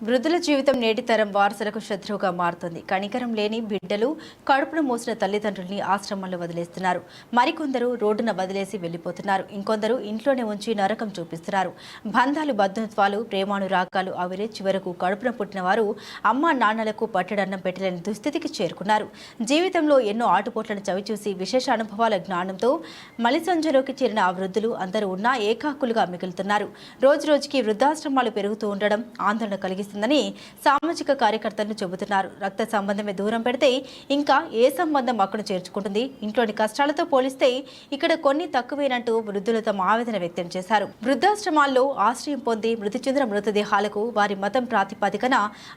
వృద్ధుల జీవితం నేటి తరం వారసులకు శత్రువుగా మారుతుంది. కనికరం లేని బిడ్డలు కడుపును మోసిన తల్లిదండ్రుల్ని ఆశ్రమంలో వదిలేస్తున్నారు. మరికొందరు రోడ్డున వదిలేసి వెళ్ళిపోతున్నారు ఇంకొందరు ఇంట్లోనే ఉంచి నరకం చూపిస్తున్నారు. బంధాలు బంధుత్వాలు ప్రేమానురాగాలు అవిరే చివరకు కడుపున పుట్టిన వారు అమ్మా నాన్నలకు పట్టడన్నం పెట్టలేని దుస్థితికి చేరుకున్నారు. జీవితంలో ఎన్నో ఆటుపోట్లను చవిచూసి విశేష అనుభవాల జ్ఞానంతో మలిసంజలోకి చేరిన ఆ వృద్ధులు అందరూ ఉన్నా ఏకాకులుగా మిగులుతున్నారు. రోజు రోజుకి వృద్ధాశ్రమాలు పెరుగుతూ ఉండడం ఆందోళన కలిగి చేస్తుందని సామాజిక కార్యకర్తలు చెబుతున్నారు. రక్త సంబంధమే దూరం పెడితే ఇంకా ఏ సంబంధం అక్కడ చేర్చుకుంటుంది? ఇంట్లోని కష్టాలతో పోలిస్తే ఇక్కడ కొన్ని తక్కువేనంటూ వృద్ధులు తమ ఆవేదన వ్యక్తం చేశారు. వృద్ధాశ్రమాల్లో ఆశ్రయం పొంది మృతి చెందిన మృతదేహాలకు వారి మతం ప్రాతిపదికన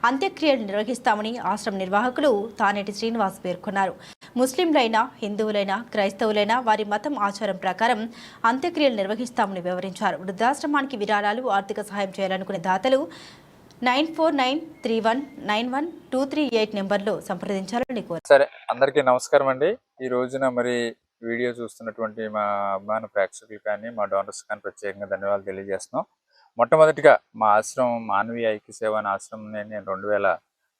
అంత్యక్రియలు నిర్వహిస్తామని ఆశ్రమ నిర్వాహకులు తానేటి శ్రీనివాస్ పేర్కొన్నారు. ముస్లింలైనా హిందువులైనా క్రైస్తవులైనా వారి మతం ఆచారం ప్రకారం అంత్యక్రియలు నిర్వహిస్తామని వివరించారు. వృద్ధాశ్రమానికి విరాళాలు ఆర్థిక సహాయం చేయాలనుకునే దాతలు nine four nine three one nine one two three eight నెంబర్లో సంప్రదించాలని కోరు సరే అందరికీ నమస్కారం అండి. ఈ రోజున మరి వీడియో చూస్తున్నటువంటి మా అభిమాన ప్రేక్షకులు కానీ మా డోనర్స్ కానీ ప్రత్యేకంగా ధన్యవాదాలు తెలియజేస్తున్నాం. మొట్టమొదటిగా మా ఆశ్రమం మానవీయ ఐక్య సేవ అనే ఆశ్రమం నేను రెండు వేల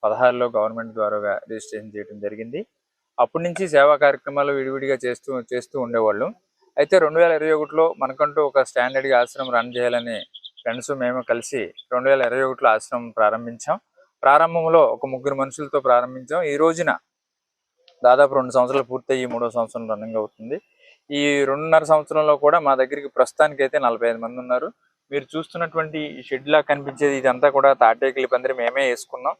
పదహారులో గవర్నమెంట్ ద్వారా రిజిస్ట్రేషన్ చేయడం జరిగింది. అప్పటి నుంచి సేవా కార్యక్రమాలు విడివిడిగా చేస్తూ చేస్తూ ఉండేవాళ్ళు. అయితే రెండు వేల ఇరవై ఒకటిలో మనకంటూ ఒక స్టాండర్డ్గా ఆశ్రమం రన్ చేయాలని ఫ్రెండ్స్ మేము కలిసి రెండు వేల ఇరవై ఒకటిలో ఆశ్రమం ప్రారంభించాం. ప్రారంభంలో ఒక ముగ్గురు మనుషులతో ప్రారంభించాం. ఈ రోజున దాదాపు రెండు సంవత్సరాలు పూర్తయ్యి మూడో సంవత్సరం రన్నింగ్ అవుతుంది. ఈ రెండున్నర సంవత్సరంలో కూడా మా దగ్గరికి ప్రస్తుతానికి అయితే నలభై ఐదు మంది ఉన్నారు. మీరు చూస్తున్నటువంటి ఈ షెడ్ లా కనిపించేది ఇదంతా కూడా తాటేకిలి పందిరి మేమే వేసుకున్నాం.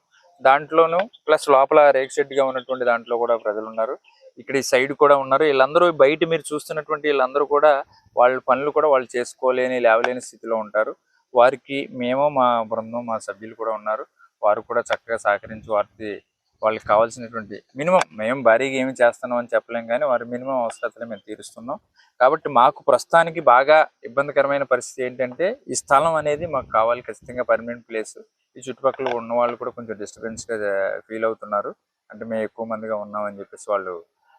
దాంట్లోనూ ప్లస్ లోపల రేక్ షెడ్గా ఉన్నటువంటి దాంట్లో కూడా ప్రజలు ఉన్నారు. ఇక్కడ ఈ సైడ్ కూడా ఉన్నారు. వీళ్ళందరూ బయట మీరు చూస్తున్నటువంటి వీళ్ళందరూ కూడా వాళ్ళ పనులు కూడా వాళ్ళు చేసుకోలేని లేవలేని స్థితిలో ఉంటారు. వారికి మేము మా బృందం మా సభ్యులు కూడా ఉన్నారు. వారు కూడా చక్కగా సహకరించి వారికి వాళ్ళకి కావాల్సినటువంటి మినిమం మేము భారీగా ఏమి చేస్తున్నాం అని చెప్పలేం కానీ వారి మినిమం అవసరతలు మేము తీరుస్తున్నాం. కాబట్టి మాకు ప్రస్తుతానికి బాగా ఇబ్బందికరమైన పరిస్థితి ఏంటంటే ఈ స్థలం అనేది మాకు కావాలి ఖచ్చితంగా పర్మనెంట్ ప్లేస్ ఈ చుట్టుపక్కల ఉన్న వాళ్ళు కూడా కొంచెం డిస్టర్బెన్స్గా ఫీల్ అవుతున్నారు. అంటే మేము ఎక్కువ మందిగా ఉన్నామని చెప్పేసి వాళ్ళు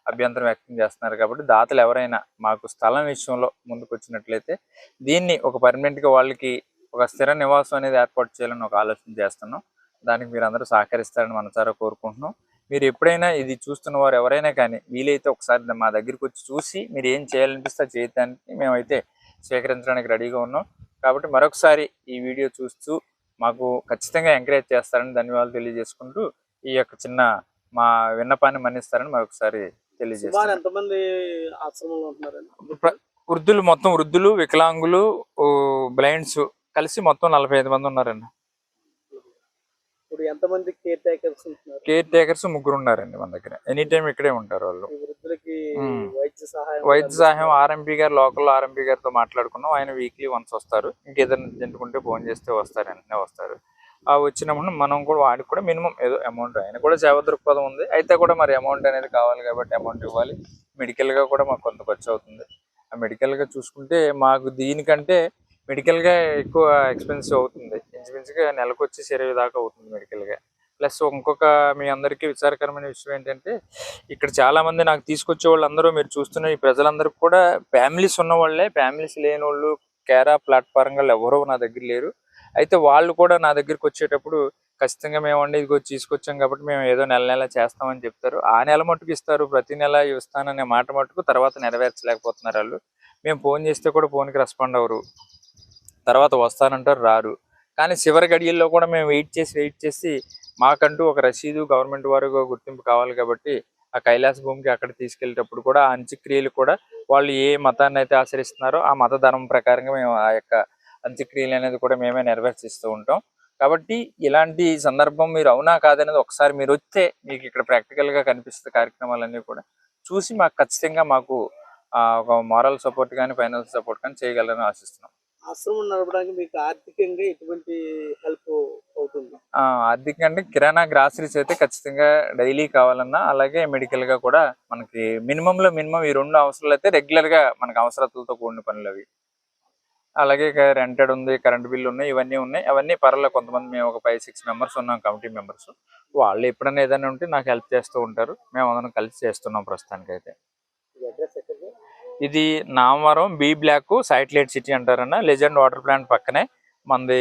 అభ్యంతరం వ్యక్తం చేస్తున్నారు. కాబట్టి దాతలు ఎవరైనా మాకు స్థలం విషయంలో ముందుకు వచ్చినట్లయితే దీన్ని ఒక పర్మనెంట్గా వాళ్ళకి ఒక స్థిర నివాసం అనేది ఏర్పాటు చేయాలని ఒక ఆలోచన చేస్తున్నాం. దానికి మీరు అందరూ సహకరిస్తారని మనసారా కోరుకుంటున్నాం. మీరు ఎప్పుడైనా ఇది చూస్తున్న వారు ఎవరైనా కానీ వీలైతే ఒకసారి మా దగ్గరికి వచ్చి చూసి మీరు ఏం చేయాలనిపిస్తే చేయడానికి మేమైతే స్వీకరించడానికి రెడీగా ఉన్నాం. కాబట్టి మరొకసారి ఈ వీడియో చూస్తూ మాకు ఖచ్చితంగా ఎంకరేజ్ చేస్తారని ధన్యవాదాలు తెలియజేసుకుంటూ ఈ యొక్క చిన్న మా విన్నపాన్ని మన్నిస్తారని మరొకసారి ప్ర- వృద్ధులు మొత్తం వృద్ధులు వికలాంగులు బ్లైండ్స్ కలిసి మొత్తం నలభై ఐదు మంది ఉన్నారండి. ఇప్పుడు ఎంతమంది కేర్ టేకర్స్ ఉంటున్నారు? కేర్ టేకర్స్ ముగ్గురు ఉన్నారండి మన దగ్గర. ఎనీ టైం ఇక్కడే ఉంటారు వాళ్ళు. వృద్ధులకి. వైద్య సహాయం వైద్య సహాయం ఆర్ఎంపీ గారు లోకల్ ఆర్ఎంపీ గారితో మాట్లాడుకున్నాం. ఆయన వీక్లీ వన్స్ వస్తారు. ఇంకేదైనా జంటుకుంటే ఫోన్ చేస్తే వస్తారు వెంటనే వస్తారు. ఆ వచ్చినప్పుడు మనం కూడా వాడికి కూడా మినిమం ఏదో అమౌంట్ ఆయన కూడా సేవ దృక్పథం ఉంది. అయితే కూడా మరి అమౌంట్ అనేది కావాలి కాబట్టి అమౌంట్ ఇవ్వాలి. మెడికల్గా కూడా మాకు కొంత ఖర్చు అవుతుంది. ఆ మెడికల్గా చూసుకుంటే మాకు దీనికంటే మెడికల్గా ఎక్కువ ఎక్స్పెన్సివ్ అవుతుంది. ఇంచుమించుగా నెలకు వచ్చేసి ఇరవై దాకా అవుతుంది మెడికల్గా ప్లస్ ఇంకొక మీ అందరికీ విచారకరమైన విషయం ఏంటంటే ఇక్కడ చాలా మంది నాకు తీసుకొచ్చే వాళ్ళందరూ మీరు చూస్తున్న ఈ ప్రజలందరూ కూడా ఫ్యామిలీస్ ఉన్న వాళ్ళే ఫ్యామిలీస్ లేని వాళ్ళు కేరా ప్లాట్ఫారంగా ఎవరో నా దగ్గర లేరు. అయితే వాళ్ళు కూడా నా దగ్గరికి వచ్చేటప్పుడు ఖచ్చితంగా మేము అండి ఇదిగో తీసుకొచ్చాం కాబట్టి మేము ఏదో నెల నెల చేస్తామని చెప్తారు. ఆ నెల మట్టుకు ఇస్తారు ప్రతి నెల ఇస్తాననే మాట మట్టుకు తర్వాత నెరవేర్చలేకపోతున్నారు వాళ్ళు. మేము ఫోన్ చేస్తే కూడా ఫోన్కి రెస్పాండ్ అవ్వరు. తర్వాత వస్తానంటారు రారు. కానీ చివరి గడియల్లో కూడా మేము వెయిట్ చేసి వెయిట్ చేసి మాకంటూ ఒక రసీదు గవర్నమెంట్ వారు గుర్తింపు కావాలి కాబట్టి ఆ కైలాస భూమికి అక్కడ తీసుకెళ్ళేటప్పుడు కూడా ఆ అంత్యక్రియలు కూడా వాళ్ళు ఏ మతాన్ని అయితే ఆచరిస్తున్నారో ఆ మత ధర్మం ప్రకారంగా మేము ఆ యొక్క అంత్యక్రియలు అనేది కూడా మేమే నెరవేర్చిస్తూ ఉంటాం. కాబట్టి ఇలాంటి సందర్భం మీరు అవునా కాదనేది ఒకసారి మీరు వస్తే మీకు ఇక్కడ ప్రాక్టికల్గా కనిపిస్తున్న కార్యక్రమాలన్నీ కూడా చూసి మాకు ఖచ్చితంగా మాకు ఒక మారల్ సపోర్ట్ కానీ ఫైనాన్షియల్ సపోర్ట్ కానీ చేయగలరని ఆశిస్తున్నాం. ఆశ్రమం నడపడానికి మీకు ఆర్థికంగా ఎటువంటి హెల్ప్ అవుతుంది? ఆర్థికంగా అంటే కిరాణా గ్రాసరీస్ అయితే ఖచ్చితంగా డైలీ కావాలన్నా అలాగే మెడికల్గా కూడా మనకి మినిమం లో మినిమం ఈ రెండు అవసరాలు అయితే రెగ్యులర్గా మనకి అవసరాలతో కూడిన పనులు అవి. అలాగే రెంటెడ్ ఉంది కరెంట్ బిల్ ఉన్నాయి ఇవన్నీ ఉన్నాయి. అవన్నీ పర్వాలేదు కొంతమంది మేము ఒక ఫైవ్ సిక్స్ మెంబర్స్ ఉన్నాం కమిటీ మెంబర్స్ వాళ్ళు ఎప్పుడైనా ఏదైనా ఉంటే నాకు హెల్ప్ చేస్తూ ఉంటారు. మేము అందరం కలిసి చేస్తున్నాం ప్రస్తుతానికి అయితే ఇది Namavaram B block satellite city అంటారన్న legend water plant పక్కనే మనది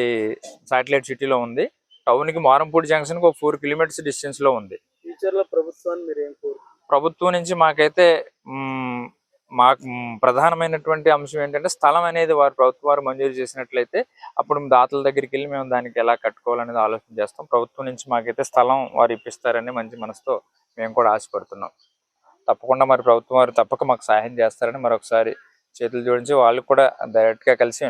సాటిలైట్ సిటీలో ఉంది. టౌన్కి మారంపూడి జంక్షన్కి ఒక ఫోర్ కిలోమీటర్స్ డిస్టెన్స్లో ఉంది. ప్రభుత్వాన్ని మీరు ఏం ప్రభుత్వం నుంచి మాకైతే మాకు మ్, ప్రధానమైనటువంటి అంశం ఏంటంటే స్థలం అనేది వారు ప్రభుత్వం వారు మంజూరు చేసినట్లయితే అప్పుడు దాతల దగ్గరికి వెళ్ళి మేము దానికి ఎలా కట్టుకోవాలనేది ఆలోచన చేస్తాం. ప్రభుత్వం నుంచి మాకైతే స్థలం వారు ఇప్పిస్తారని మంచి మనసుతో మేము కూడా ఆశపడుతున్నాం. తప్పకుండా మరి ప్రభుత్వం వారు తప్పక మాకు సహాయం చేస్తారని మరొకసారి చేతులు జోడించి వాళ్ళు కూడా డైరెక్ట్గా కలిసి